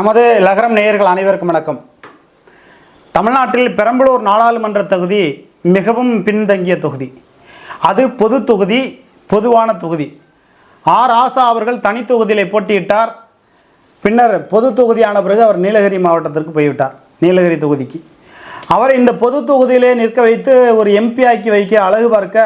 நமது லகரம் நேயர்கள் அனைவருக்கும் வணக்கம். தமிழ்நாட்டில் பெரம்பலூர் நாடாளுமன்ற தொகுதி மிகவும் பின்தங்கிய தொகுதி. அது பொது தொகுதி பொதுவான தொகுதி. ஆர் ஆசா அவர்கள் தனி தொகுதியிலே போட்டியிட்டார். பின்னர் பொது தொகுதியான பிறகு அவர் நீலகிரி மாவட்டத்திற்கு போய்விட்டார் நீலகிரி தொகுதிக்கு. அவரை இந்த பொது தொகுதியிலே நிற்க வைத்து ஒரு எம்பி ஆக்கி வைக்க அழகு பார்க்க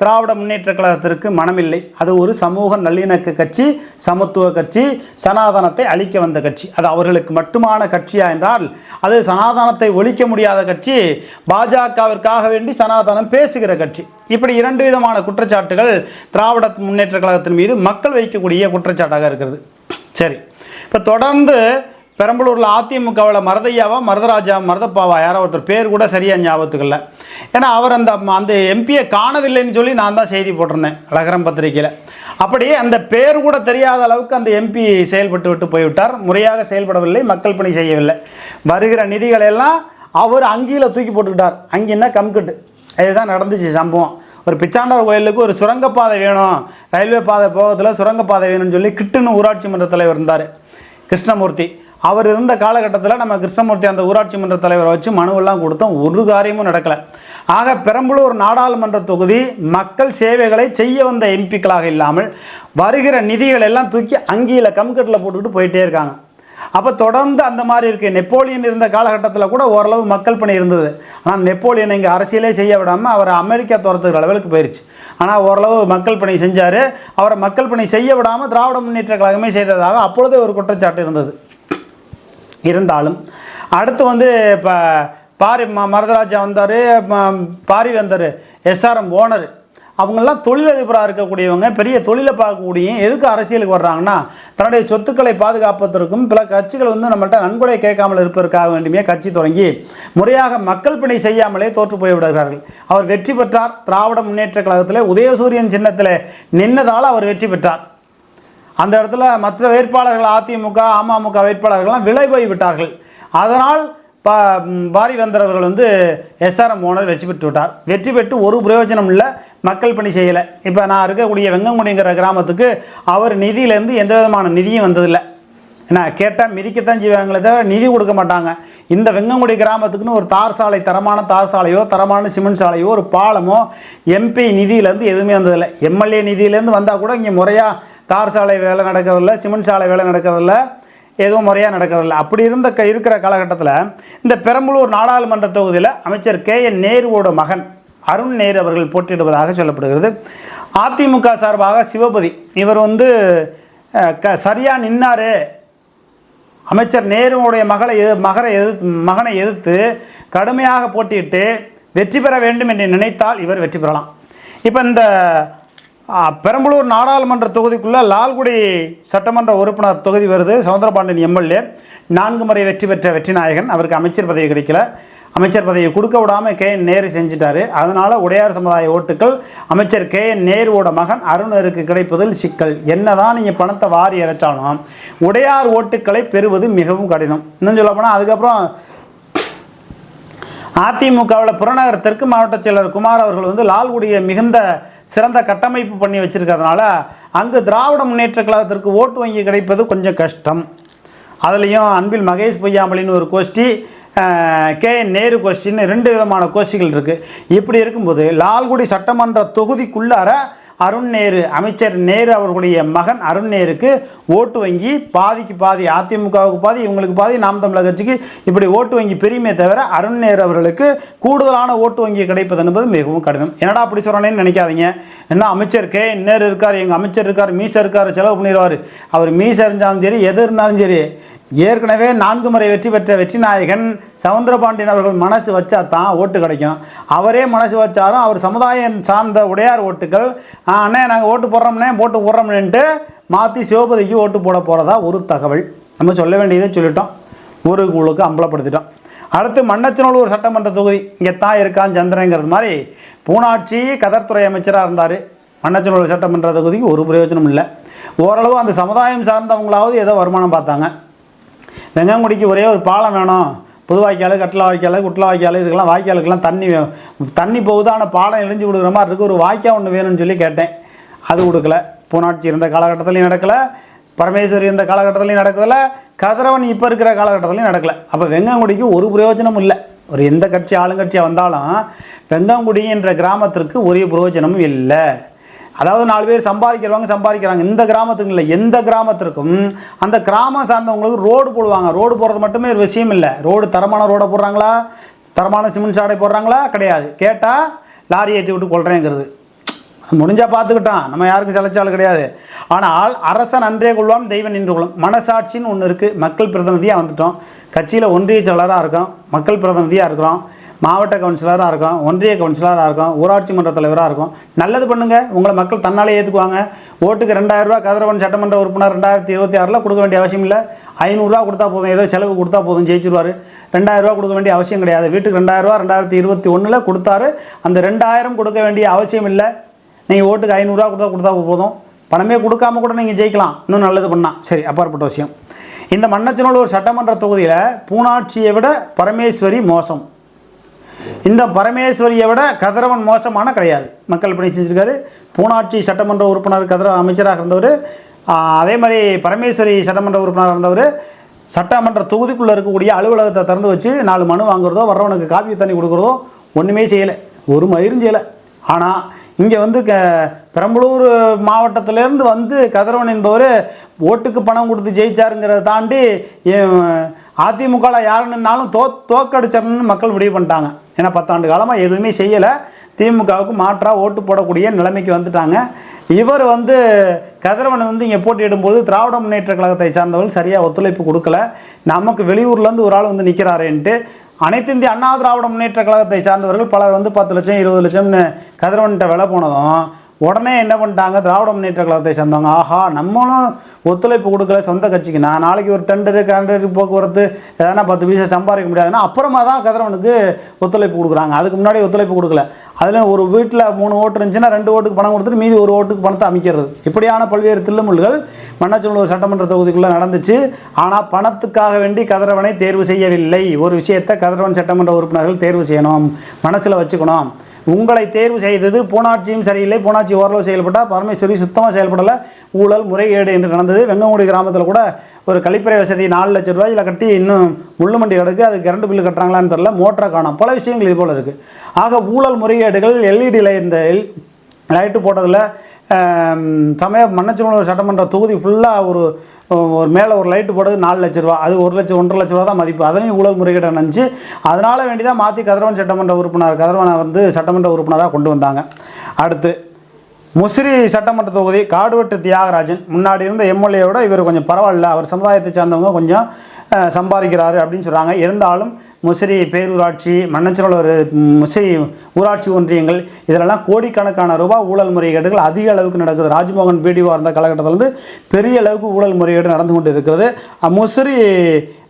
திராவிட முன்னேற்ற கழகத்திற்கு மனமில்லை. அது ஒரு சமூக நல்லிணக்க கட்சி சமத்துவ கட்சி சனாதனத்தை அழிக்க வந்த கட்சி. அது அவர்களுக்கு மட்டுமான கட்சியா என்றால் அது சனாதனத்தை ஒழிக்க முடியாத கட்சி பாஜகவிற்காக வேண்டி சனாதனம் பேசுகிற கட்சி. இப்படி இரண்டு விதமான குற்றச்சாட்டுகள் திராவிட முன்னேற்ற கழகத்தின் மீது மக்கள் வைக்கக்கூடிய குற்றச்சாட்டாக இருக்கிறது. சரி. இப்போ தொடர்ந்து பெரம்பலூரில் அதிமுகவில் மரதையாவா மரதராஜா மரதப்பாவா? யாரோ ஒருத்தர் பேர் கூட சரியாக ஞாபகத்துக்கு இல்லை. ஏன்னா அவர் அந்த அந்த எம்பியை காணவில்லைன்னு சொல்லி நான் தான் செய்தி போட்டிருந்தேன் அழகரம் பத்திரிகையில். அப்படியே அந்த பேர் கூட தெரியாத அளவுக்கு அந்த எம்பி செயல்பட்டு விட்டு போய்விட்டார். முறையாக செயல்படவில்லை மக்கள் பணி செய்யவில்லை. வருகிற நிதிகளை எல்லாம் அவர் அங்கியில் தூக்கி போட்டுக்கிட்டார். அங்கின்னா கம்கட்டு? இதுதான் நடந்துச்சு சம்பவம். ஒரு பிச்சாண்டவர் கோயிலுக்கு ஒரு சுரங்கப்பாதை வேணும். ரயில்வே பாதை போகத்தில் சுரங்கப்பாதை வேணும்னு சொல்லி கிட்டுன்னு ஊராட்சி மன்ற தலைவர் இருந்தார். கிருஷ்ணமூர்த்தி. அவர் இருந்த காலகட்டத்தில் நம்ம கிருஷ்ணமூர்த்தி அந்த ஊராட்சி மன்ற தலைவரை வச்சு மனுவெல்லாம் கொடுத்தோம். ஒரு காரியமும் நடக்கலை. ஆக பெரம்பலூர் நாடாளுமன்ற தொகுதி மக்கள் சேவைகளை செய்ய வந்த எம்பிக்களாக இல்லாமல் வருகிற நிதிகள் எல்லாம் தூக்கி அங்கியில் கம்கட்டில் போட்டுக்கிட்டு போயிட்டே இருக்காங்க. அப்போ தொடர்ந்து அந்த மாதிரி இருக்குது நெப்போலியன் இருந்த காலகட்டத்தில் கூட ஓரளவு மக்கள் பணி இருந்தது. ஆனால் நெப்போலியன் இங்கே அரசியலே செய்ய விடாமல் அவர் அமெரிக்கா துரத்துக்கிற லெவலுக்கு போயிடுச்சு ஆனால் ஓரளவு மக்கள் பணி செஞ்சார். அவரை மக்கள் பணி செய்ய விடாமல் திராவிட முன்னேற்ற கழகமே செய்ததாக அப்பொழுதே ஒரு குற்றச்சாட்டு இருந்தது. இருந்தாலும். அடுத்து வந்து இப்போ பாரி ம மரதராஜா வந்தார் பாரி வந்தார் எஸ்ஆர்எம் ஓனர். அவங்கெல்லாம் தொழிலதிபராக இருக்கக்கூடியவங்க பெரிய தொழிலை பார்க்கக்கூடிய எதுக்கு அரசியலுக்கு வர்றாங்கன்னா தன்னுடைய சொத்துக்களை பாதுகாப்பதற்கும் பல கட்சிகள் வந்து நம்மள்கிட்ட நன்கொடை கேட்காமல் இருப்பதற்காக வேண்டுமே கட்சி தொடங்கி முறையாக மக்கள் பணி செய்யாமலே தோற்று போய்விடுகிறார்கள் அவர் வெற்றி பெற்றார். திராவிட முன்னேற்ற கழகத்தில் உதயசூரியன் சின்னத்தில் நின்னதால் அவர் வெற்றி பெற்றார். அந்த இடத்துல மற்ற வேட்பாளர்கள் அதிமுக அமமுக வேட்பாளர்கள்லாம் விலை போய் விட்டார்கள். அதனால் பா பாரி வந்தவர்கள் வந்து எஸ்ஆர்எம் ஓனர் வெற்றி பெற்று விட்டார். வெற்றி பெற்று ஒரு பிரயோஜனம் இல்லை மக்கள் பணி செய்யலை. இப்போ நான் இருக்கக்கூடிய வெங்கங்குடிங்கிற கிராமத்துக்கு அவர் நிதியிலேருந்து எந்த விதமான நிதியும் வந்ததில்லை. என்ன கேட்டால் மிதிக்கத்தான் செய்வாங்களே தவிர நிதி கொடுக்க மாட்டாங்க. இந்த வெங்கங்குடி கிராமத்துக்குன்னு ஒரு தார் சாலை தரமான தார் சாலையோ தரமான சிமெண்ட் சாலையோ ஒரு பாலமோ எம்பி நிதியிலேருந்து எதுவுமே வந்ததில்லை. எம்எல்ஏ நிதியிலேருந்து வந்தால் கூட இங்கே முறையாக தார் சாலை வேலை நடக்கிறதில்ல சிமெண்ட் சாலை வேலை நடக்கிறதில்ல எதுவும் முறையாக நடக்கிறதில்ல. அப்படி இருந்த க இருக்கிற காலகட்டத்தில் இந்த பெரம்பலூர் நாடாளுமன்ற தொகுதியில் அமைச்சர் கே. என். நேருவோட மகன் அருண் நேரு அவர்கள் போட்டியிடுவதாக சொல்லப்படுகிறது. அதிமுக சார்பாக சிவபதி இவர் வந்து க சரியாக நின்னார். அமைச்சர் நேருவுடைய மகளை எது மகரை எது மகனை எதிர்த்து கடுமையாக போட்டியிட்டு வெற்றி பெற வேண்டும் என்று நினைத்தால் இவர் வெற்றி பெறலாம். இப்போ இந்த பெரம்பலூர் நாடாளுமன்ற தொகுதிக்குள்ளே லால்குடி சட்டமன்ற உறுப்பினர் தொகுதி வருது. சவுந்தரபாண்டியன் எம்எல்ஏ. நான்கு முறை வெற்றி பெற்ற வெற்றி நாயகன் அவருக்கு அமைச்சர் பதவி கிடைக்கல. அமைச்சர் பதவியை கொடுக்க விடாமல் கே. என். நேரு செஞ்சிட்டாரு. அதனால் உடையார் சமுதாய ஓட்டுக்கள். அமைச்சர் கே. என். நேருவோட மகன் அருணருக்கு கிடைப்பதில் சிக்கல். என்னதான் நீங்கள் பணத்தை வாரி இறைச்சாலும் உடையார் ஓட்டுக்களை பெறுவது மிகவும் கடினம். இன்னும் சொல்ல போனால் அதுக்கப்புறம் அதிமுகவில் புறநகர் தெற்கு மாவட்ட செயலர் குமார் அவர்கள் வந்து லால்குடியை மிகுந்த சிறந்த கட்டமைப்பு பண்ணி வச்சுருக்கிறதுனால அங்கு திராவிட முன்னேற்ற கழகத்திற்கு ஓட்டு வங்கி கிடைப்பது கொஞ்சம் கஷ்டம். அதுலேயும் அன்பில் மகேஷ் பொய்யாமலின்னு ஒரு கோஷ்டி கே என் நேரு கோஷ்டின்னு ரெண்டு விதமான கோஷ்டிகள் இருக்குது இப்படி இருக்கும்போது லால்குடி சட்டமன்ற தொகுதிக்குள்ளார அருண் நேரு அமைச்சர் நேரு அவர்களுடைய மகன் அருண் நேருக்கு ஓட்டு வங்கி பாதிக்கு பாதி அதிமுகவுக்கு பாதி இவங்களுக்கு பாதி நாம் தமிழக கட்சிக்கு இப்படி ஓட்டு வங்கி பெருமையை தவிர அருண் நேரு அவர்களுக்கு கூடுதலான ஓட்டு வங்கி கிடைப்பது என்பது மிகவும் கடினம். என்னடா அப்படி சொல்கிறேன்னு நினைக்காதீங்க. என்ன அமைச்சர் கே நேரு இருக்கார் எங்கள் அமைச்சர் இருக்கார் மீச இருக்கார் செலவு பண்ணிடுவார். அவர் மீச இருந்தாலும் சரி எது இருந்தாலும் சரி ஏற்கனவே நான்கு முறை வெற்றி பெற்ற வெற்றி நாயகன் சவுந்தரபாண்டியன் அவர்கள் மனசு வச்சா தான் ஓட்டு கிடைக்கும். அவரே மனசு வச்சாலும் அவர் சமுதாயம் சார்ந்த உடையார் ஓட்டுகள் அண்ணே நாங்கள் ஓட்டு போடுறோம்னே போட்டு போடுறோம்னுட்டு மாற்றி சிவபதிக்கு ஓட்டு போட போகிறதா ஒரு தகவல். நம்ம சொல்ல வேண்டியதை சொல்லிட்டோம். ஒரு குழுக்கு அம்பலப்படுத்திட்டோம். அடுத்து மண்ணச்சநல்லூர் சட்டமன்ற தொகுதி. இங்கே தான் இருக்கான் சந்திரங்கிறது மாதிரி பூனாட்சி கதர்த்துறை அமைச்சராக இருந்தார். மண்ணச்சநல்லூர் சட்டமன்ற தொகுதிக்கு ஒரு பிரயோஜனம் இல்லை. ஓரளவு அந்த சமுதாயம் சார்ந்தவங்களாவது ஏதோ வருமானம் பார்த்தாங்க. வெங்காங்குடிக்கு ஒரே ஒரு பாலம் வேணும். புது வாய்க்கால் கட்டில வாய்க்கால் குட்டில வாய்க்கால் இதுக்கெல்லாம் வாய்க்காலுக்கெல்லாம் தண்ணி தண்ணி போகுது ஆனால் பாலம் இழிஞ்சு கொடுக்குற மாதிரி இருக்குது ஒரு வாய்க்கால் ஒன்று வேணும்னு சொல்லி கேட்டேன். அது கொடுக்கல பூனாட்சி இருந்த காலகட்டத்துலையும் நடக்கலை. பரமேஸ்வரி இந்த காலகட்டத்துலையும் நடக்குதில்ல கதிரவன் இப்போ இருக்கிற காலகட்டத்துலையும் நடக்கலை. அப்போ வெங்கங்குடிக்கு ஒரு பிரயோஜனமும் இல்லை. ஒரு எந்த கட்சி ஆளுங்கட்சியாக வந்தாலும் வெங்கங்குடி என்ற கிராமத்திற்கு ஒரே பிரயோஜனமும் இல்லை. அதாவது நாலு பேர் சம்பாதிக்கிறவங்க சம்பாதிக்கிறாங்க. இந்த கிராமத்துக்கு இல்லை எந்த கிராமத்திற்கும் அந்த கிராமம் சார்ந்தவங்களுக்கு ரோடு போடுவாங்க. ரோடு போடுறது மட்டுமே ஒரு விஷயம் இல்லை. ரோடு தரமான ரோடை போடுறாங்களா? தரமான சிமெண்ட் சாடை போடுறாங்களா? கிடையாது. கேட்டால் லாரி ஏற்றி விட்டு கொள்கிறேங்கிறது முடிஞ்சால் பார்த்துக்கிட்டான். நம்ம யாருக்கும் சிலைச்சாலும் கிடையாது. ஆனால் அரசன் அன்றே கொள்வான் தெய்வம் நின்று கொள்ளும் மனசாட்சின்னு ஒன்று இருக்குது மக்கள் பிரதிநிதியாக வந்துட்டோம். கட்சியில் ஒன்றிய செயலராக இருக்கோம். மக்கள் பிரதிநிதியாக இருக்கிறோம். மாவட்ட கவுன்சிலராக இருக்கும் ஒன்றிய கவுன்சிலராக இருக்கும் ஊராட்சி மன்ற தலைவராக இருக்கும். நல்லது பண்ணுங்கள் உங்களை மக்கள் தன்னாலே ஏற்றுக்குவாங்க ஓட்டுக்கு ரெண்டாயிரரூவா கதிரவன் சட்டமன்ற உறுப்பினர் ரெண்டாயிரத்தி இருபத்தி ஆறில் கொடுக்க வேண்டிய அவசியம் இல்லை. ஐநூறுரூவா கொடுத்தா போதும். ஏதோ செலவு கொடுத்தா போதும் ஜெயிச்சிருவார். ரெண்டாயிரரூவா கொடுக்க வேண்டிய அவசியம் கிடையாது. வீட்டுக்கு ரெண்டாயிரரூவா ரெண்டாயிரத்தி இருபத்தி ஒன்றில் கொடுத்தாரு. அந்த ரெண்டாயிரம் கொடுக்க வேண்டிய அவசியம் இல்லை. நீங்கள் ஓட்டுக்கு ஐநூறுரூவா கொடுத்தா கொடுத்தா போதும். பணமே கொடுக்காம கூட நீங்கள் ஜெயிக்கலாம். இன்னும் நல்லது பண்ணால் சரி அப்பாற்பட்ட விஷயம். இந்த மன்னச்சனூர் சட்டமன்ற தொகுதியில் பூனாட்சியை விட பரமேஸ்வரி மோசம். இந்த பரமேஸ்வரியை விட கதிரவன் மோசமான கிடையாது. மக்கள் பணி செஞ்சிருக்காரு. பூனாட்சி சட்டமன்ற உறுப்பினர் கதிர அமைச்சராக இருந்தவர். அதே மாதிரி பரமேஸ்வரி சட்டமன்ற உறுப்பினராக இருந்தவர். சட்டமன்ற தொகுதிக்குள்ளே இருக்கக்கூடிய அலுவலகத்தை திறந்து வச்சு நாலு மனு வாங்குறதோ வர்றவனுக்கு காப்பி தண்ணி கொடுக்குறதோ ஒன்றுமே செய்யலை. ஒரு மயிரும் செய்யலை. ஆனால் இங்கே வந்து க பெரம்பலூர் மாவட்டத்திலேருந்து வந்து கதிரவன் என்பவர் ஓட்டுக்கு பணம் கொடுத்து ஜெயிச்சாருங்கிறத தாண்டி அதிமுகவில் யாருன்னாலும் தோ தோக்கடிச்சிடணும்னு மக்கள் முடிவு பண்ணிட்டாங்க. ஏன்னா பத்தாண்டு காலமாக எதுவுமே செய்யலை. திமுகவுக்கு மாற்றாக ஓட்டு போடக்கூடிய நிலைமைக்கு வந்துட்டாங்க. இவர் வந்து கதிரவன் வந்து இங்கே போட்டியிடும்போது திராவிட முன்னேற்ற கழகத்தை சார்ந்தவர்கள் சரியாக ஒத்துழைப்பு கொடுக்கல. நமக்கு வெளியூர்லேருந்து ஒரு ஆள் வந்து நிற்கிறாரேன்ட்டு அனைத்து இந்திய அண்ணா திராவிட முன்னேற்ற கழகத்தை சார்ந்தவர்கள் பலர் வந்து பத்து லட்சம் இருபது லட்சம்னு கதிரவன்கிட்ட விலை போனதும் உடனே என்ன பண்ணிட்டாங்க? திராவிட முன்னேற்ற கழகத்தை சேர்ந்தவங்க. ஆஹா நம்மளும் ஒத்துழைப்பு கொடுக்கல சொந்த கட்சிக்கு. நான் நாளைக்கு ஒரு டெண்டரு கண்டரு போக்குவரத்து எதனா பத்து பைசா சம்பாதிக்க முடியாதுன்னா அப்புறமா தான் கதிரவனுக்கு ஒத்துழைப்பு கொடுக்குறாங்க. அதுக்கு முன்னாடி ஒத்துழைப்பு கொடுக்கல. அதில் ஒரு வீட்டில் மூணு ஓட்டு இருந்துச்சுன்னா ரெண்டு ஓட்டுக்கு பணம் கொடுத்துட்டு மீதி ஒரு ஓட்டுக்கு பணத்தை அமைக்கிறது. இப்படியான பல்வேறு தில்லுமுள்கள் மன்னச்சநல்லூர் சட்டமன்ற தொகுதிக்குள்ளே நடந்துச்சு. ஆனால் பணத்துக்காக வேண்டி கதிரவனை தேர்வு செய்யவில்லை. ஒரு விஷயத்தை கதிரவன் சட்டமன்ற உறுப்பினர்கள் தேர்வு செய்யணும். மனசில் வச்சுக்கணும். உங்களை தேர்வு செய்தது பூனாட்சியும் சரியில்லை. பூனாட்சி ஓரளவு செயல்பட்டால் பரமேஸ்வரி சுத்தமாக செயல்படலை. ஊழல் முறைகேடு என்று நடந்தது. வெங்கங்குடி கிராமத்தில் கூட ஒரு கழிப்பறை வசதி நாலு லட்ச ரூபாயில் கட்டி இன்னும் முள்ளுமண்டி கிடக்கு. அது கரண்ட் பில்லு கட்டுறாங்களான்னு தெரில மோட்டரை காணும். பல விஷயங்கள் இது போல் இருக்குது ஆக ஊழல் முறைகேடுகள் எல்இடி இந்த லைட்டு போட்டதில் சமய மன்னச்சநல்லூர் சட்டமன்ற தொகுதி ஃபுல்லாக ஒரு ஒரு மேலே ஒரு லைட்டு போடுறது நாலு லட்ச ரூபா அது ஒரு லட்சம் ஒன்றரை லட்ச ரூபா தான் மதிப்பு. அதனையும் ஊழல் முறைகேடு நினச்சி அதனால் வேண்டி தான் மாற்றி கதிரவன் சட்டமன்ற உறுப்பினர் கதிரவனை வந்து சட்டமன்ற உறுப்பினராக கொண்டு வந்தாங்க. அடுத்து முசிறி சட்டமன்ற தொகுதி காடுவெட்டு தியாகராஜன். முன்னாடி இருந்த எம்எல்ஏவோட இவர் கொஞ்சம் பரவாயில்ல. அவர் சமுதாயத்தை சார்ந்தவங்க கொஞ்சம் சம்பாதிக்கிறாரு அப்படின்னு சொல்கிறாங்க இருந்தாலும் முசிறி பேரூராட்சி மன்னச்சநல்லூர் முசிறி ஊராட்சி ஒன்றியங்கள் இதிலெல்லாம் கோடிக்கணக்கான ரூபாய் ஊழல் முறைகேடுகள் அதிக அளவுக்கு நடக்குது. ராஜ்மோகன் பிடிஓ இருந்த காலகட்டத்திலிருந்து பெரிய அளவுக்கு ஊழல் முறைகேடு நடந்து கொண்டு இருக்கிறது முசிறி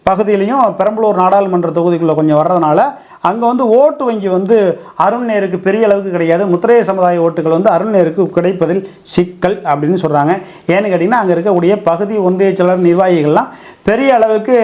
பகுதியிலையும் பெரம்பலூர் நாடாளுமன்ற தொகுதிக்குள்ளே கொஞ்சம் வர்றதுனால அங்கே வந்து ஓட்டு வங்கி வந்து அருண் நேருக்கு பெரிய அளவுக்கு கிடையாது. முத்திரைய சமுதாய ஓட்டுகள் வந்து அருண் நேருக்கு கிடைப்பதில் சிக்கல் அப்படின்னு சொல்கிறாங்க ஏன்னு கேட்டிங்கன்னா அங்கே இருக்கக்கூடிய பகுதி ஒன்றிய செயலர் நிர்வாகிகள்லாம் பெரிய அளவுக்கு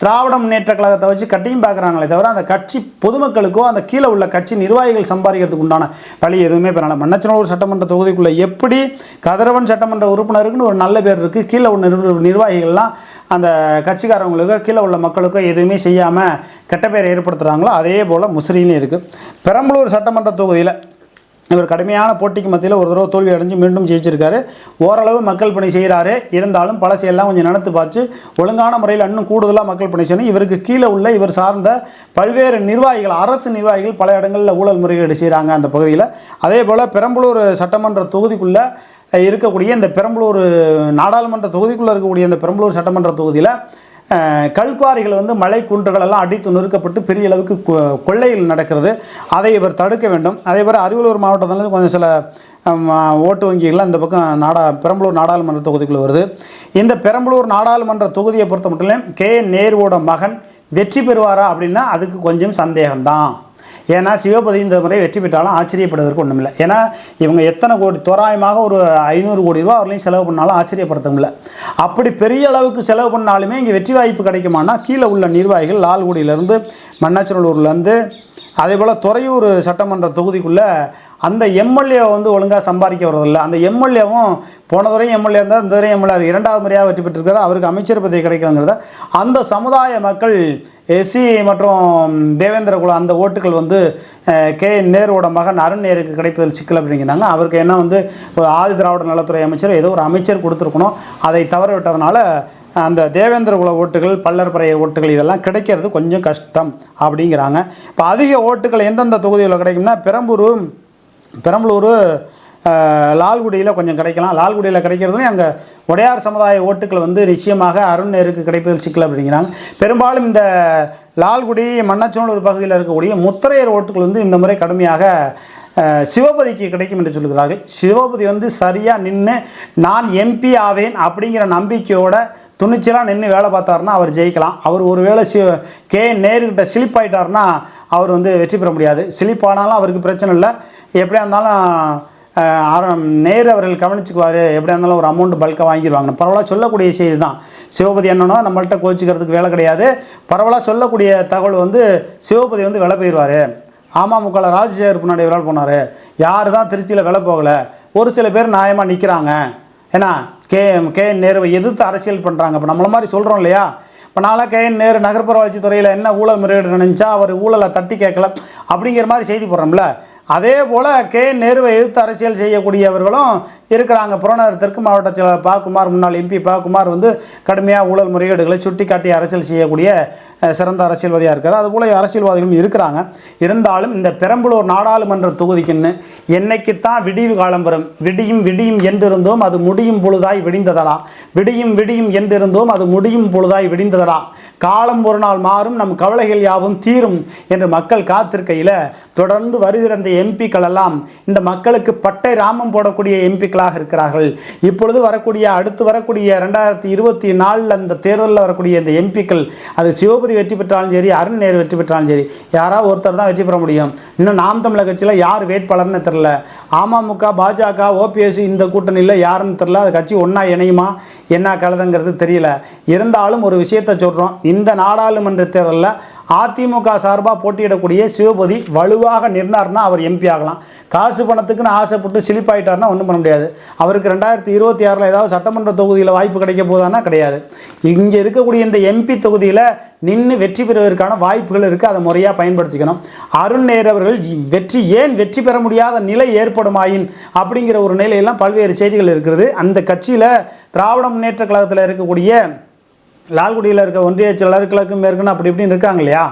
திராவிட முன்னேற்ற கழகத்தை வச்சு கட்டியும் பார்க்குறாங்களே தவிர அந்த கட்சி பொதுமக்களுக்கோ அந்த கீழே உள்ள கட்சி நிர்வாகிகள் சம்பாதிக்கிறதுக்கு உண்டான வழி எதுவுமே பெறல மன்னச்சனூர் சட்டமன்ற தொகுதிக்குள்ளே எப்படி கதிரவன் சட்டமன்ற உறுப்பினருக்குன்னு ஒரு நல்ல பேர் இருக்குது கீழே உள்ள நிர்வ- நிர்வாகிகள்லாம் அந்த கட்சிக்காரவங்களுக்கோ கீழே உள்ள மக்களுக்கோ எதுவுமே செய்யாமல் கெட்ட பேர் ஏற்படுத்துகிறாங்களோ அதே போல் முசிறியிலும் இருக்குது பெரம்பலூர் சட்டமன்ற தொகுதியில் இவர் கடுமையான போட்டிக்கு மத்தியில் ஒரு தடவை தோல்வி அடைஞ்சு மீண்டும் ஜெயிச்சிருக்காரு. ஓரளவு மக்கள் பணி செய்கிறாரு இருந்தாலும் பழசையெல்லாம் கொஞ்சம் நடத்து பார்த்து ஒழுங்கான முறையில் இன்னும் கூடுதலாக மக்கள் பணி செய்யணும். இவருக்கு கீழே உள்ள இவர் சார்ந்த பல்வேறு நிர்வாகிகள் அரசு நிர்வாகிகள் பல இடங்களில் ஊழல் முறைகேடு செய்கிறாங்க அந்த பகுதியில். அதே போல் பெரம்பலூர் சட்டமன்ற தொகுதிக்குள்ளே இருக்கக்கூடிய இந்த பெரம்பலூர் நாடாளுமன்ற தொகுதிக்குள்ளே இருக்கக்கூடிய இந்த பெரம்பலூர் சட்டமன்ற தொகுதியில் கல்குவாரிகள் வந்து மலை குன்றுகளெல்லாம் அடித்து நொறுக்கப்பட்டு பெரிய அளவுக்கு கொ- நடக்கிறது. அதை இவர் தடுக்க வேண்டும். அதே போல் அரியலூர் மாவட்டத்தில் கொஞ்சம் சில ஓட்டு வங்கிகள்லாம் இந்த பக்கம் நாடா பெரம்பலூர் நாடாளுமன்ற தொகுதிக்குள்ளே வருது. இந்த பெரம்பலூர் நாடாளுமன்ற தொகுதியை பொறுத்த மட்டும் கே. நேருவோட மகன் வெற்றி பெறுவாரா அப்படின்னா அதுக்கு கொஞ்சம் சந்தேகம்தான். ஏன்னா சிவபதி இந்த முறை வெற்றி பெற்றாலும் ஆச்சரியப்படுவதற்கு ஒன்றும் இல்லை ஏன்னா இவங்க எத்தனை கோடி தோராயமாக ஒரு ஐநூறு கோடி ரூபா அவர்களையும் செலவு பண்ணாலும் ஆச்சரியப்படுத்த முடியல அப்படி பெரிய அளவுக்கு செலவு பண்ணாலுமே இங்கே வெற்றி வாய்ப்பு கிடைக்குமானா கீழே உள்ள நிர்வாகிகள் லால்குடியிலேருந்து மன்னாச்சநல்லூர்லேருந்து அதே போல் துறையூர் சட்டமன்ற தொகுதிக்குள்ளே அந்த எம்எல்ஏ வந்து ஒழுங்காக சம்பாதிக்க வரதில்லை அந்த எம்எல்ஏவும் போன தடவையும் எம்எல்ஏ இருந்தால் இந்த தடவை எம்எல்ஏ இரண்டாவது முறையாக வெற்றி பெற்றிருக்கிறார் அவருக்கு அமைச்சர் பதவி கிடைக்குங்கிறத அந்த சமுதாய மக்கள் எஸ்சி மற்றும் தேவேந்திர குல அந்த ஓட்டுகள் வந்து கே நேருவோட மகன் அருண் நேருக்கு கிடைப்பதில் சிக்கல் அப்படிங்கிறாங்க அவருக்கு என்ன வந்து ஆதி திராவிட நலத்துறை அமைச்சர் ஏதோ ஒரு அமைச்சர் கொடுத்துருக்கணும். அதை தவற விட்டதுனால அந்த தேவேந்திர குல ஓட்டுகள் பல்லர் பறையர் ஓட்டுகள் இதெல்லாம் கிடைக்கிறது கொஞ்சம் கஷ்டம் அப்படிங்கிறாங்க. இப்போ அதிக ஓட்டுகள் எந்தெந்த தொகுதிகளில் கிடைக்கும்னா பெரம்பூர் பெரம்பலூர் லால்குடியில் கொஞ்சம் கிடைக்கலாம். லால்குடியில் கிடைக்கிறதுனே அங்கே உடையார் சமுதாய ஓட்டுக்கள் வந்து நிச்சயமாக அருண் நேருக்கு கிடைப்பதில் சிக்கல் அப்படிங்கிறாங்க. பெரும்பாலும் இந்த லால்குடி மன்னச்சோனூர் பகுதியில் இருக்கக்கூடிய முத்திரையர் ஓட்டுகள் வந்து இந்த முறை கடுமையாக சிவபதிக்கு கிடைக்கும் என்று சொல்கிறார்கள் சிவபதி வந்து சரியாக நின்று நான் எம்பி ஆவேன் அப்படிங்கிற நம்பிக்கையோட துணிச்சலாக நின்று வேலை பார்த்தாருன்னா அவர் ஜெயிக்கலாம். அவர் ஒருவேளை சி கே நேருக்கிட்ட ஸ்லிப் ஆயிட்டாருன்னா அவர் வந்து வெற்றி பெற முடியாது. ஸ்லிப் ஆனாலும் அவருக்கு பிரச்சனை இல்லை. எப்படியா இருந்தாலும் அஹ், நேர் அவர்கள் கவனிச்சுக்குவார். எப்படியா இருந்தாலும் ஒரு அமௌண்ட் பல்காக வாங்கிடுவாங்க பரவாயில்ல சொல்லக்கூடிய செய்தி தான். சிவபதி என்னன்னா நம்மள்கிட்ட கோச்சிக்கிறதுக்கு வேலை கிடையாது. பரவாயில்ல சொல்லக்கூடிய தகவல் வந்து சிவபதி வந்து விலை போயிடுவார் அமமுகவில் ராஜசேகர் பின்னாடி ஒரு போனார். யார் தான் திருச்சியில் விலை போகலை. ஒரு சில பேர் நியாயமாக நிற்கிறாங்க ஏன்னா கே கே நேருவை எதிர்த்து அரசியல் பண்ணுறாங்க இப்போ நம்மள மாதிரி சொல்கிறோம் இல்லையா? இப்போ நாளாக கே நேரு நகர்ப்புற வளர்ச்சி துறையில் என்ன ஊழல் முறையீடு நினைச்சா அவர் ஊழலை தட்டி கேட்கல. அப்படிங்கிற மாதிரி செய்தி போடுறோம்ல. அதே போல் கே என் நேருவை எதிர்த்து அரசியல் செய்யக்கூடியவர்களும் இருக்கிறாங்க. புறநகர் தெற்கு மாவட்ட செயலர் பாகுமார் முன்னாள் எம்பி பாகுமார் வந்து கடுமையாக ஊழல் முறைகேடுகளை சுட்டி காட்டி அரசியல் செய்யக்கூடிய சிறந்த அரசியல்வாதியாக இருக்கார். அதுபோல் அரசியல்வாதிகளும் இருக்கிறாங்க. இருந்தாலும் இந்த பெரம்பலூர் நாடாளுமன்ற தொகுதிக்குன்னு என்னைக்குத்தான் விடிவு காலம் வரும். விடியும் விடியும் என்றிருந்தோம் அது முடியும் பொழுதாய் விடிந்ததடா. விடியும் விடியும் என்றிருந்தோம் அது முடியும் பொழுதாய் விடிந்ததடா. காலம் ஒரு நாள் மாறும் நம் கவலைகள் யாவும் தீரும் என்று மக்கள் காத்திருக்கையில் தொடர்ந்து வருகிற இந்த எம்பிக்கள் எல்லாம் இந்த மக்களுக்கு பட்டை ராமம் போடக்கூடிய எம்பிக்களாக இருக்கிறார்கள். இப்பொழுது வரக்கூடிய அடுத்து வரக்கூடிய ரெண்டாயிரத்தி இருபத்தி நாலில் அந்த தேர்தலில் வரக்கூடிய இந்த எம்பிக்கள் அது சிவபதி வெற்றி பெற்றாலும் சரி அருண் நேரு வெற்றி பெற்றாலும் சரி யாராவது ஒருத்தர் தான் வெற்றி பெற முடியும். இன்னும் நாம் தமிழக கட்சியில் யார் வேட்பாளர்னு தெரில அமமுக பாஜக ஓபிஎஸ் இந்த கூட்டணியில் யாருன்னு தெரில அது கட்சி ஒன்றா இணையுமா? என்ன கலதங்கிறது தெரியல. இருந்தாலும் ஒரு விஷயத்தை சொல்கிறோம் இந்த நாடாளுமன்ற தேர்தலில் அதிமுக சார்பாக போட்டியிடக்கூடிய சிவபதி வலுவாக நின்னார்னா அவர் எம்பி ஆகலாம். காசு பணத்துக்குன்னு ஆசைப்பட்டு சிலிப்பாயிட்டார்னா ஒன்றும் பண்ண முடியாது. அவருக்கு ரெண்டாயிரத்தி இருபத்தி ஆறில் ஏதாவது சட்டமன்ற தொகுதியில் வாய்ப்பு கிடைக்க போதானா கிடையாது. இங்கே இருக்கக்கூடிய இந்த எம்பி தொகுதியில் நின்று வெற்றி பெறுவதற்கான வாய்ப்புகள் இருக்குது அதை முறையாக பயன்படுத்திக்கணும். அருண் நேர் அவர்கள் வெற்றி ஏன் வெற்றி பெற முடியாத நிலை ஏற்படுமாயின் அப்படிங்கிற ஒரு நிலையெல்லாம் பல்வேறு செய்திகள் இருக்கிறது. அந்த கட்சியில் திராவிட முன்னேற்ற கழகத்தில் இருக்கக்கூடிய லால்குடியில் இருக்க ஒன்றிய செயலாளர் கிழக்கு மேற்குன்னு அப்படி இப்படின்னு இருக்காங்க இல்லையா?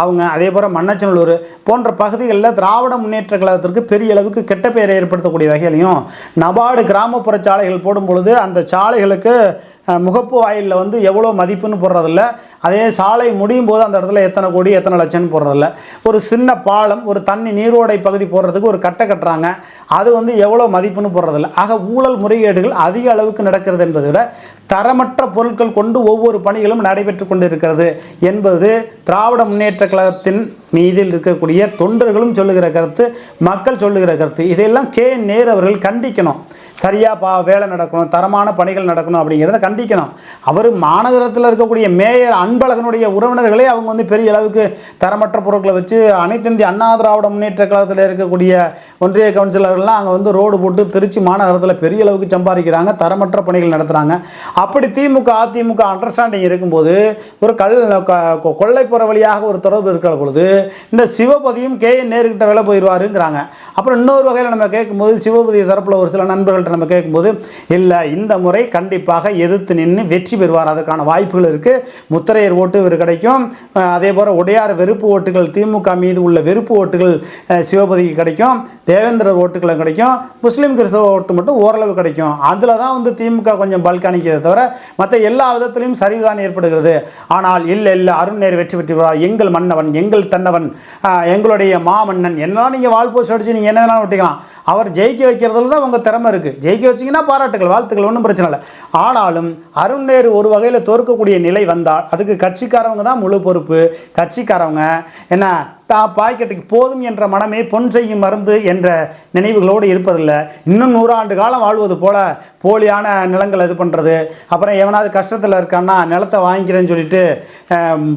அவங்க அதே போல் மன்னச்சநல்லூர் போன்ற பகுதிகளில் திராவிட முன்னேற்ற கழகத்திற்கு பெரிய அளவுக்கு கெட்ட பெயரை ஏற்படுத்தக்கூடிய வகையிலையும் நபார்டு கிராமப்புற சாலைகள் போடும் பொழுது அந்த சாலைகளுக்கு முகப்பு வாயிலில் வந்து எவ்வளோ மதிப்புன்னு போடுறதில்ல. அதே சாலை முடியும் போது அந்த இடத்துல எத்தனை கோடி எத்தனை லட்சம்னு போடுறதில்ல. ஒரு சின்ன பாலம் ஒரு தண்ணி நீரோடை பகுதி போடுறதுக்கு ஒரு கட்டை கட்டுறாங்க. அது வந்து எவ்வளோ மதிப்புன்னு போடுறதில்ல. ஆக ஊழல் முறைகேடுகள் அதிக அளவுக்கு நடக்கிறது என்பதை விட தரமற்ற பொருட்கள் கொண்டு ஒவ்வொரு பணிகளும் நடைபெற்று கொண்டிருக்கிறது என்பது திராவிட முன்னேற்ற கழகத்தின் மீதில் இருக்கக்கூடிய தொண்டர்களும் சொல்லுகிற கருத்து மக்கள் சொல்லுகிற கருத்து இதையெல்லாம் கே. நேர் அவர்கள் கண்டிக்கணும். சரியா பா வேலை நடக்கணும் தரமான பணிகள் நடக்கணும் அப்படிங்கிறத கண்டிக்கணும். அவர் மாநகரத்தில் இருக்கக்கூடிய மேயர் அன்பழகனுடைய உறவினர்களே அவங்க வந்து பெரிய அளவுக்கு தரமற்ற பொருட்களை வச்சு அனைத்து இந்திய அண்ணா திராவிட முன்னேற்ற கழகத்தில் இருக்கக்கூடிய ஒன்றிய கவுன்சிலர்கள்லாம் அங்கே வந்து ரோடு போட்டு திருச்சி மாநகரத்தில் பெரிய அளவுக்கு சம்பாதிக்கிறாங்க தரமற்ற பணிகள் நடத்துகிறாங்க அப்படி திமுக அதிமுக அண்டர்ஸ்டாண்டிங் இருக்கும்போது ஒரு கல் க- கொ- கொள்ளைப்புற வழியாக ஒரு தொடர்பு இருக்கிற பொழுது இந்த சிவபதியும் கே என் நேருக்கிட்ட வேலை போயிடுவாருங்கிறாங்க. அப்புறம் இன்னொரு வகையில் நம்ம கேட்கும்போது சிவபதி தரப்பில் ஒரு சில நண்பர்கள்ட்ட நம்ம கேட்கும்போது இல்லை இந்த முறை கண்டிப்பாக எதிர்த்து நின்று வெற்றி பெறுவார். அதற்கான வாய்ப்புகள் இருக்குது முத்திரையர் ஓட்டு இவர் கிடைக்கும். அதே போல் உடையார் வெறுப்பு ஓட்டுகள் திமுக மீது உள்ள வெறுப்பு ஓட்டுகள் சிவபதிக்கு கிடைக்கும். தேவேந்திரர் ஓட்டுகளும் கிடைக்கும். முஸ்லீம் கிறிஸ்தவ ஓட்டு மட்டும் ஓரளவு கிடைக்கும். அதில் தான் வந்து திமுக கொஞ்சம் பல்க் அணிக்கிறதை தவிர மற்ற எல்லா விதத்திலையும் சரிவுதான் ஏற்படுகிறது. ஆனால் இல்லை இல்லை அருண் நேர் வெற்றி பெற்று எங்கள் மன்னவன் எங்கள் தன் ஆஹ், எங்களுடைய மாமன்னன். என்னதான் நீங்கள் வால் போஸ்ட் அடிச்சு நீங்கள் என்ன வேணாலும் ஒட்டிக்கலாம். அவர் ஜெயிக்க வைக்கிறதுல தான் உங்கள் திறமை இருக்குது ஜெயிக்க வச்சிங்கன்னா பாராட்டுகள் வாழ்த்துக்கள் ஒன்றும் பிரச்சனை இல்லை. ஆனாலும் அருண் நேரு ஒரு வகையில் தோற்கக்கூடிய நிலை வந்தால் அதுக்கு கட்சிக்காரவங்க தான் முழு பொறுப்பு. கட்சிக்காரவங்க என்ன தா பாக்கெட்டுக்கு போதும் என்ற மனமே பொன் செய்யும் மருந்து என்ற நினைவுகளோடு இருப்பதில்லை. இன்னும் நூறாண்டு காலம் வாழ்வது போல போலியான நிலங்கள் இது பண்ணுறது அப்புறம் எவனாவது கஷ்டத்தில் இருக்கான்னா நிலத்தை வாங்கிக்கிறேன்னு சொல்லிட்டு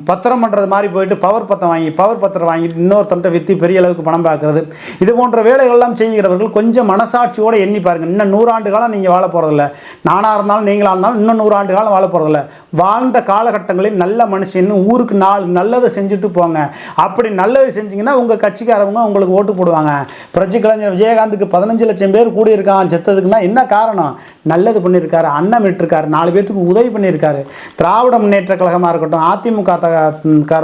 பத்திரம் பண்ணுறது மாதிரி போயிட்டு பவர் பத்திரம் வாங்கி பவர் பத்திரம் வாங்கிட்டு இன்னொருத்தன்ட்ட விற்று பெரிய அளவுக்கு பணம் பார்க்கறது இது போன்ற வேலைகள்லாம் செய்கிறவர்கள் கொஞ்சம் மனசாட்சியோடு எண்ணி பாருங்க. இன்னும் நூறாண்டு காலம் நீங்கள் வாழ போகிறதில்ல நானாக இருந்தாலும் நீங்களாக இருந்தாலும் இன்னும் நூறாண்டு காலம் வாழ போகிறதில்ல வாழ்ந்த காலகட்டங்களில் நல்ல மனுஷன் ஊருக்கு நாலு நல்லதை செஞ்சுட்டு போங்க. அப்படி நல்ல நல்லது செஞ்சீங்கன்னா உங்கள் கட்சிக்காரவங்க உங்களுக்கு ஓட்டு போடுவாங்க. புரட்சி கலைஞர் விஜயகாந்துக்கு பதினஞ்சு லட்சம் பேர் கூடியிருக்கான் செத்ததுக்குன்னா என்ன காரணம்? நல்லது பண்ணியிருக்காரு அன்னம் இட்டிருக்காரு நாலு பேத்துக்கு உதவி பண்ணியிருக்காரு. திராவிட முன்னேற்ற கழகமாக இருக்கட்டும் அதிமுக த-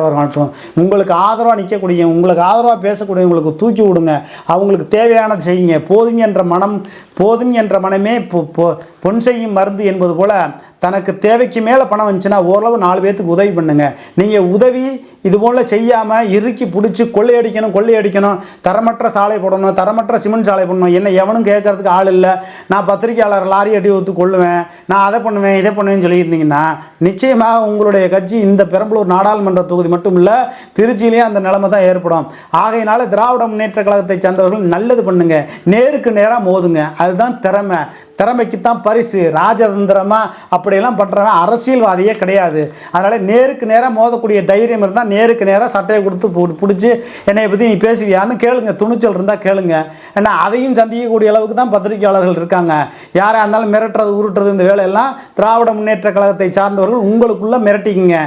இருக்கட்டும் உங்களுக்கு ஆதரவாக நிற்கக்கூடிய உங்களுக்கு ஆதரவாக பேசக்கூடியவங்களுக்கு தூக்கி விடுங்க. அவங்களுக்கு தேவையானது செய்யுங்க. போதும் என்ற மனம் போதும் என்ற மனமே பொ- பொ- பொன் செய்யும் மருந்து என்பது போல் தனக்கு தேவைக்கு மேலே பணம் வந்துச்சுன்னா ஓரளவு நாலு பேர்த்துக்கு உதவி பண்ணுங்கள் நீங்கள் உதவி இதுபோல் செய்யாமல் இறுக்கி பிடிச்சி கொள்ளையடிக்கணும் கொள்ளையடிக்கணும். தரமற்ற சாலை போடணும் தரமற்ற சிமெண்ட் சாலை போடணும். என்ன எவனும் கேட்கறதுக்கு ஆள் இல்லை. நான் பத்திரிக்கையாளர் லாரி அடி ஒத்து கொள்ளுவேன். நான் அதை பண்ணுவேன் இதை பண்ணுவேன்னு சொல்லியிருந்தீங்கன்னா நிச்சயமாக உங்களுடைய கட்சி இந்த பெரம்பலூர் நாடாளுமன்ற தொகுதி மட்டும் இல்லை திருச்சியிலேயும் அந்த நிலைமை தான் ஏற்படும். ஆகையினால திராவிட முன்னேற்ற கழகத்தை சேர்ந்தவர்கள் நல்லது பண்ணுங்க. நேருக்கு நேராக மோதுங்க. அதுதான் திறமை. திறமைக்கு தான் பரிசு. ராஜதந்திரமாக அப்படியெல்லாம் பண்ணுறவன் அரசியல்வாதியே கிடையாது. அதனால் நேருக்கு நேராக மோதக்கூடிய தைரியம் இருந்தால் நேருக்கு நேராக சட்டையை கொடுத்து பிடிச்சி என்னை பற்றி நீ பேசுவியான்னு கேளுங்க. துணிச்சல் இருந்தால் கேளுங்க. ஏன்னா அதையும் சந்திக்கக்கூடிய அளவுக்கு தான் பத்திரிகையாளர்கள் இருக்காங்க. யாராக இருந்தாலும் மிரட்டுறது உருட்டுறது இந்த வேலையெல்லாம் திராவிட முன்னேற்ற கழகத்தை சார்ந்தவர்கள் உங்களுக்குள்ளே மிரட்டிக்குங்க.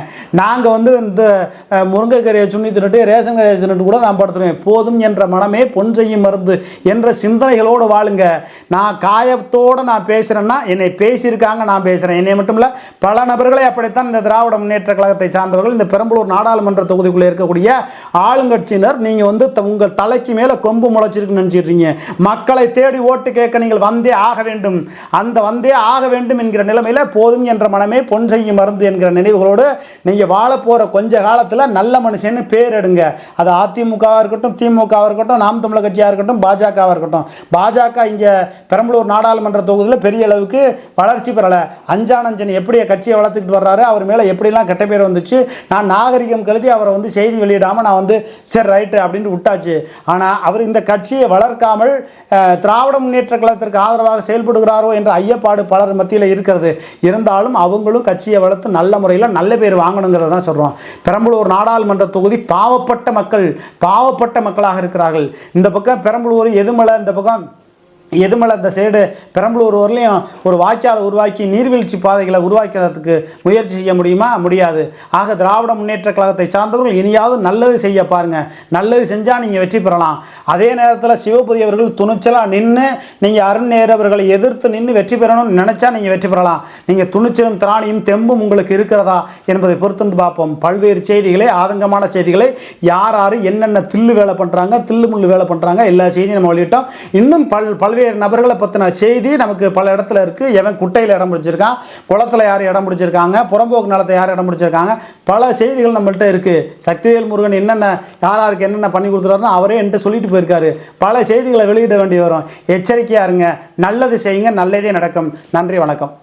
நாங்கள் வந்து இந்த அஹ், முருங்கைக்கரையை சுண்ணி தின்னுட்டு ரேஷன் கரையை தின்னுட்டு கூட நான் படுத்துருவேன். போதும் என்ற மனமே பொன் செய்யும் மருந்து என்ற சிந்தனைகளோடு வாழுங்க. நான் காயத்தோடு நான் பேசுகிறேன்னா என்னை பேசியிருக்காங்க நான் பேசுகிறேன் என்னை மட்டும் இல்லை பல நபர்களை அப்படித்தான் இந்த திராவிட முன்னேற்ற கழகத்தை சார்ந்தவர்கள் இந்த பெரம்பலூர் நாடாளுமன்ற தொகுதிக்குள்ளே இருக்கக்கூடிய ஆளுங்கட்சியினர் நீங்கள் வந்து த- உங்கள் தலைக்கு மேலே கொம்பு முளைச்சிருக்குன்னு நினச்சிட்றீங்க மக்களை தேடி ஓட்டு கேட்க நீங்கள் வந்தே ஆக வேண்டும். அந்த வந்தே ஆக வேண்டும் என்கிற நிலைமையில் போதும் என்ற மனமே பொன் செய்யும் மருந்து என்கிற நினைவுகளோடு நீங்கள் வாழ போகிற கொஞ்ச காலத்தில் நல்ல மனுஷன்னு பேர் எடுங்க. அது அதிமுகவாக இருக்கட்டும் திமுகவாக இருக்கட்டும் நாம் தமிழக கட்சியாக இருக்கட்டும் பாஜகவாக இருக்கட்டும். பாஜக இங்கே பெரம்பலூர் நாடாளுமன்ற தொகுதியில் பெரிய அளவுக்கு வளர்ச்சி பெறலை. அஞ்சானஞ்சன் எப்படி கட்சியை வளர்த்துக்கிட்டு வர்றாரு அவர் மேலே எப்படிலாம் கெட்ட பேர் வந்துச்சு நான் நாகரிகம் எழுதி அவரை வந்து செய்தி வெளியிடாமல் நான் வந்து சரி ரைட்டு அப்படின்ட்டு விட்டாச்சு. ஆனால் அவர் இந்த கட்சியை வளர்க்காமல் திராவிட முன்னேற்ற கழகத்திற்கு ஆதரவாக செயல்படுகிறாரோ என்ற ஐயப்பாடு பலர் மத்தியில் இருக்கிறது. இருந்தாலும் அவங்களும் கட்சியை வளர்த்து நல்ல முறையில் நல்ல பேர் வாங்கணுங்கிறத தான் சொல்கிறோம் பெரம்பலூர் நாடாளுமன்ற தொகுதி பாவப்பட்ட மக்கள் பாவப்பட்ட மக்களாக இருக்கிறார்கள். இந்த பக்கம் பெரம்பலூர் எதுமலை இந்த பக்கம் எதுமலை இந்த சைடு பெரம்பலூர் வரலையும் ஒரு வாய்க்கால் உருவாக்கி நீர்வீழ்ச்சி பாதைகளை உருவாக்கிறதுக்கு முயற்சி செய்ய முடியுமா? முடியாது. ஆக திராவிட முன்னேற்ற கழகத்தை சார்ந்தவர்கள் இனியாவது நல்லது செய்ய பாருங்கள் நல்லது செஞ்சால் நீங்கள் வெற்றி பெறலாம். அதே நேரத்தில் சிவபதி அவர்கள் துணிச்சலாக நின்று நீங்கள் அருண் நேரு அவர்களை எதிர்த்து நின்று வெற்றி பெறணும்னு நினச்சா நீங்கள் வெற்றி பெறலாம். நீங்கள் துணிச்சலும் திராணியும் தெம்பும் உங்களுக்கு இருக்கிறதா என்பதை பொறுத்து வந்து பார்ப்போம். பல்வேறு செய்திகளை ஆதங்கமான செய்திகளை. யார் யார் என்னென்ன தில்லு வேலை பண்ணுறாங்க தில்லு முள்ளு வேலை பண்ணுறாங்க எல்லா செய்தியும் நம்ம வெளியிட்டோம். இன்னும் பல் பல்வேறு நபர்களை பற்றின செய்தி நமக்கு பல இடத்துல இருக்குது எவன் குட்டையில் இடம் பிடிச்சிருக்கான்? குளத்தில் யார் இடம் பிடிச்சிருக்காங்க? புறம்போக்கு நிலத்தை யார் இடம் பிடிச்சிருக்காங்க? பல செய்திகள் நம்மள்ட்ட இருக்குது சக்திவேல் முருகன் என்னென்ன யார் யாருக்கு என்னென்ன பண்ணி கொடுத்துறாருன்னு அவரே என்கிட்ட சொல்லிட்டு போயிருக்காரு. பல செய்திகளை வெளியிட வேண்டி வரும். எச்சரிக்கையாக இருங்க. நல்லது செய்யுங்க. நல்லதே நடக்கும். நன்றி வணக்கம்.